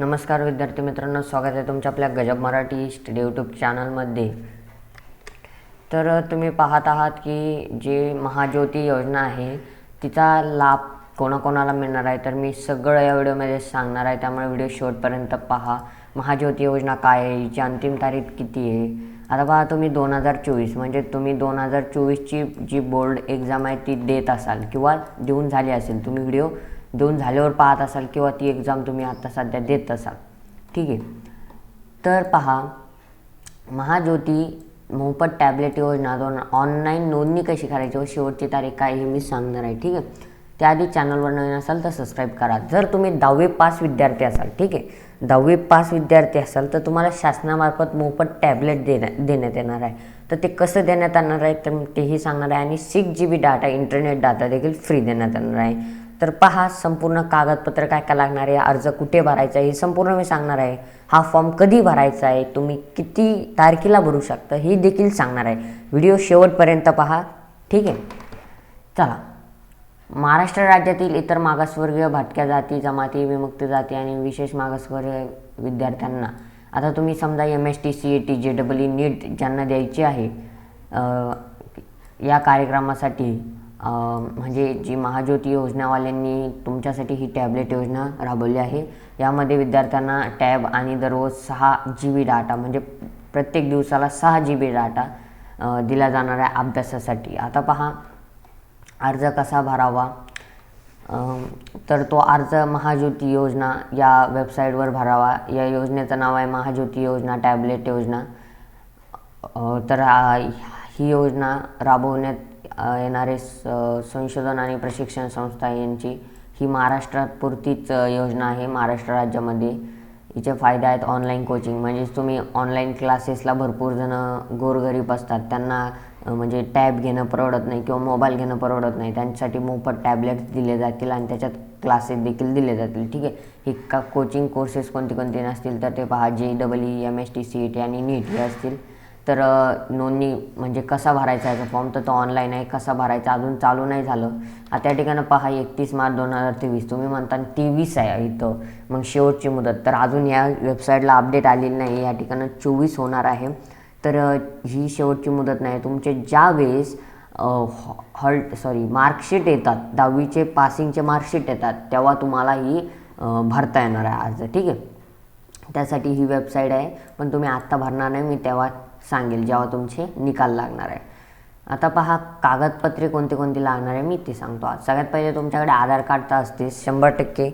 नमस्कार विद्यार्थी मित्रांनो स्वागत आहे तुमच्या आपल्या गजब मराठी स्टडी यूट्यूब चॅनलमध्ये तर तुम्ही पाहत आहात की जी महाज्योती योजना आहे तिचा लाभ कोणाकोणाला मिळणार आहे तर मी सगळं या व्हिडिओमध्ये सांगणार आहे. त्यामुळे व्हिडिओ शेवटपर्यंत पहा. महाज्योती योजना काय आहे? हिची अंतिम तारीख किती आहे? आता पहा तुम्ही दोन हजार चोवीस म्हणजे तुम्ही दोन हजार चोवीसची जी बोर्ड एक्झाम आहे ती देत असाल किंवा देऊन झाली असेल तुम्ही व्हिडिओ देऊन झाल्यावर पाहत असाल किंवा ती एक्झाम तुम्ही आता सध्या देत असाल. ठीक आहे. तर पहा महाज्योती मोफत टॅबलेट योजना दोन ऑनलाईन नोंदणी कशी करायची व शेवटची तारीख काय हे मी सांगणार आहे. ठीक आहे. त्याआधी चॅनलवर नवीन असाल तर सबस्क्राईब करा. जर तुम्ही दहावी पास विद्यार्थी असाल ठीक आहे. दहावी पास विद्यार्थी असाल तर तुम्हाला शासनामार्फत मोफत टॅबलेट देण्या देण्यात येणार आहे. तर ते कसं देण्यात येणार आहे तर तेही सांगणार आहे. आणि six G B data internet data देखील फ्री देण्यात येणार आहे. तर पहा संपूर्ण कागदपत्र काय काय लागणार आहे अर्ज कुठे भरायचा आहे हे संपूर्ण मी सांगणार आहे. हा फॉर्म कधी भरायचा आहे तुम्ही किती तारखेला भरू शकता हे देखील सांगणार आहे. व्हिडिओ शेवटपर्यंत पहा ठीक आहे? चला. महाराष्ट्र राज्यातील इतर मागासवर्गीय भटक्या जाती जमाती विमुक्त जाती आणि विशेष मागासवर्गीय विद्यार्थ्यांना आता तुम्ही समजा M S T C A T J double E NEET ज्यांना द्यायची आहे या कार्यक्रमासाठी म्हणजे जी महाज्योती योजनावाल्यांनी तुमच्यासाठी ही टॅबलेट योजना राबवली आहे यामध्ये विद्यार्थ्यांना टॅब आणि दररोज सहा जी बी डाटा म्हणजे प्रत्येक दिवसाला सहा जी बी डाटा दिला जाणार आहे अभ्यासासाठी. आता पहा अर्ज कसा भरावा? तर तो अर्ज महाज्योती योजना या वेबसाईटवर भरावा. या योजनेचं नाव आहे महाज्योती योजना टॅबलेट योजना. तर ही योजना राबवण्यात येणारे स संशोधन आणि प्रशिक्षण संस्था यांची ही महाराष्ट्रात पुरतीच योजना आहे. महाराष्ट्र राज्यामध्ये हिचे फायदे आहेत ऑनलाईन कोचिंग म्हणजेच तुम्ही ऑनलाईन क्लासेसला भरपूर जणं गोरगरीब असतात. त्यांना म्हणजे टॅब घेणं परवडत नाही किंवा मोबाईल घेणं परवडत नाही. त्यांच्यासाठी मोफत टॅबलेट्स दिले जातील आणि त्याच्यात क्लासेस देखील दिले जातील. ठीक आहे? ही का कोचिंग कोर्सेस कोणते कोणते नसतील तर ते पहा. J double E M S T C E T आणि नीट हे असतील. तर नोंदणी म्हणजे कसा भरायचा याचा फॉर्म तर तो ऑनलाईन आहे. कसा भरायचा? अजून चालू नाही झालं. आता त्या ठिकाणी पहा एकतीस मार्च दोन हजार तेवीस. तुम्ही म्हणता तेवीस आहे इथं. मग शेवटची मुदत. तर अजून या वेबसाईटला अपडेट आलेली नाही. या ठिकाणी चोवीस होणार आहे. तर ही शेवटची मुदत नाही. तुमचे ज्या वेळेस हॉल सॉरी मार्कशीट येतात दहावीचे पासिंगचे मार्कशीट येतात तेव्हा तुम्हाला ही भरता येणार आहे अर्ज ठीक आहे? त्यासाठी ही वेबसाईट आहे. पण तुम्ही आत्ता भरणार नाही मी तेव्हा सांगेल जेव्हा तुमचे निकाल लागणार आहे. आता पहा कागदपत्रे कोणती कोणती लागणार आहे मी ते सांगतो आज. सगळ्यात पहिले तुमच्याकडे आधार कार्ड तर असतेच शंभर टक्के.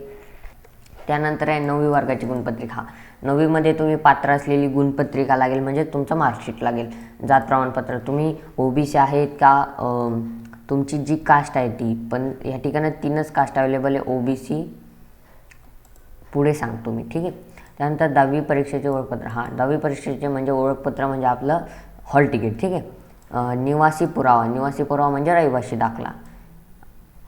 त्यानंतर आहे नववी वर्गाची गुणपत्रिका. नववीमध्ये तुम्ही पात्र असलेली गुणपत्रिका लागेल म्हणजे तुमचं मार्कशीट लागेल. जात प्रमाणपत्र. तुम्ही ओबीसी आहेत का तुमची जी कास्ट आहे ती पण या ठिकाणी तीनच कास्ट अवेलेबल आहे ओबीसी. पुढे सांगतो मी ठीक आहे? त्यानंतर दहावी परीक्षेचे ओळखपत्र. हां दहावी परीक्षेचे म्हणजे ओळखपत्र म्हणजे आपलं हॉल तिकीट ठीक आहे? निवासी पुरावा. निवासी पुरावा म्हणजे रहिवासी दाखला.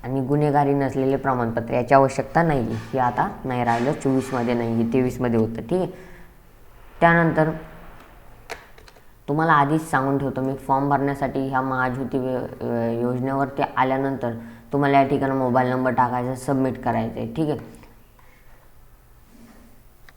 आणि गुन्हेगारी नसलेले प्रमाणपत्र याची आवश्यकता नाही. आहे हे आता नाही राहिलं. चोवीसमध्ये नाही आहे तेवीसमध्ये होतं ठीक आहे? त्यानंतर तुम्हाला आधीच सांगून ठेवतो मी फॉर्म भरण्यासाठी ह्या महाज्योती योजनेवरती आल्यानंतर तुम्हाला या ठिकाणी मोबाईल नंबर टाकायचा सबमिट करायचा आहे ठीक आहे?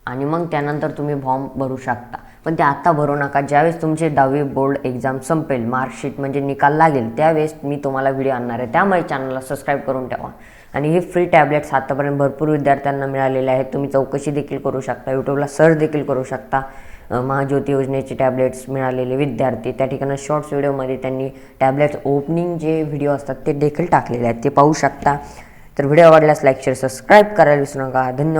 आणि मग त्यानंतर तुम्ही फॉर्म भरू शकता. पण ते आत्ता भरू नका. ज्यावेळेस तुमचे दहावी बोर्ड एक्झाम संपेल मार्कशीट म्हणजे निकाल लागेल त्यावेळेस मी तुम्हाला व्हिडिओ आणणार आहे. त्यामुळे चॅनलला सबस्क्राईब करून ठेवा. आणि हे फ्री टॅबलेट्स आतापर्यंत भरपूर विद्यार्थ्यांना मिळालेले आहेत. तुम्ही चौकशी देखील करू शकता. यूट्यूबला सर्च देखील करू शकता. महाज्योती योजनेचे टॅबलेट्स मिळालेले विद्यार्थी. त्या ठिकाणी शॉर्ट्स व्हिडिओमध्ये त्यांनी टॅबलेट्स ओपनिंग जे व्हिडिओ असतात ते देखील टाकलेले आहेत. ते पाहू शकता. तर व्हिडिओ आवडल्यास लाईक शेअर सबस्क्राईब करायला विसरू नका. धन्यवाद.